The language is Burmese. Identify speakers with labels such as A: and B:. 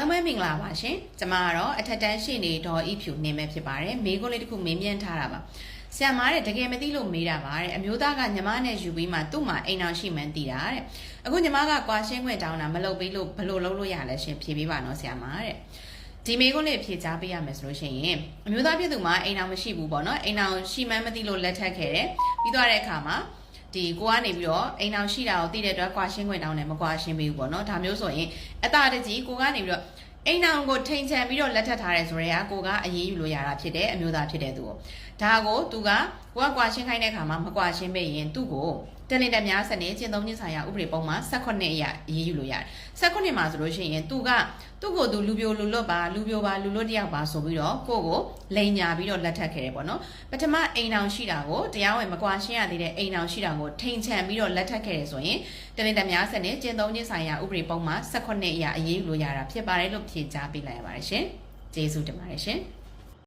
A: အားလုံးပဲမင်္ဂလာပါရှင်ကျမကတော့အထက်တန်းရှင်းနေဒေါ်ဤဖြူနေမဲ့ဖြစ်ပါတယ်မေးခွန်းလေးတစ်ခုမေးမြန်းထားတာပါဆရာမတဲ့တကယ်မသိလို့မေးတာပါတဲ့အမျိုးသားကညီမနဲ့ယူပြီးမှသူ့မှာအိမ်အောင်ရှိမှန်းသိတာတဲ့အခုညီမကကွာရှင်းခွင့်တောင်းတာမလုပ်ပြီးလို့ဘယ်လိုလုပ်လို့ရလဲရှင်ဖြေပေးပါနော်ဆရာမတဲ့ဒီမေးခွန်းလေးဖြေချပေးရမယ်ဆိုလို့ရှိရင်အမျိုးသားပြည်သူမှာအိမ်အောင်မရှိဘူးပေါ့နော်အိမ်အောင်ရှိမှန်းမသိလို့လက်ထပ်ခဲ့တယ်ပြီးသွားတဲ့အခါမှာ ဒီကိုကနေပြီးတော့အိမ်အောင်ရှိတာကိုသိတဲ့အတွက်ကွာရှင်းခွင့်တောင်းတယ်မကွာရှင်းပေးဘူးပေါ့နော်ဒါမျိုးဆိုရင်အတားတကြီးကိုကနေပြီးတော့အိမ်အောင်ကိုထိန်ချန်ပြီးတော့လက်ထပ်ထားတယ်ဆိုရဲကကိုကအရေးယူလို့ရတာဖြစ်တယ်အမျိုးသားဖြစ်တဲ့သူကိုဒါကိုသူကကိုကကွာရှင်းခိုင်းတဲ့ခါမှာမကွာရှင်းပေးရင်သူ့ကို တလင်တများစနေကျင့်သုံးခြင်းဆိုင်ရာဥပဒေပုံမှာ18အရာအရေးယူလို့ရတယ်18မှာဆိုလို့ရှိရင်သူကသူ့ကိုသူလူပြိုလူလွတ်ပါလူပြိုပါလူလွတ်တယောက်ပါဆိုပြီးတော့ကိုကိုလိန်ညာပြီးတော့လက်ထပ်ခဲ့တယ်ပေါ့နော်ပထမအိမ်အောင်ရှိတာကိုတရားဝင်မကွာရှင်းရသေးတဲ့အိမ်အောင်ရှိတာကိုထိန်ချန်ပြီးတော့လက်ထပ်ခဲ့တယ်ဆိုရင်တလင်တများစနေကျင့်သုံးခြင်းဆိုင်ရာဥပဒေပုံမှာ18အရာအရေးယူလို့ရတာဖြစ်ပါတယ်လို့ဖြေကြားပေးလိုက်ရပါတယ်ရှင်ကျေးဇူးတင်ပါတယ်ရှင်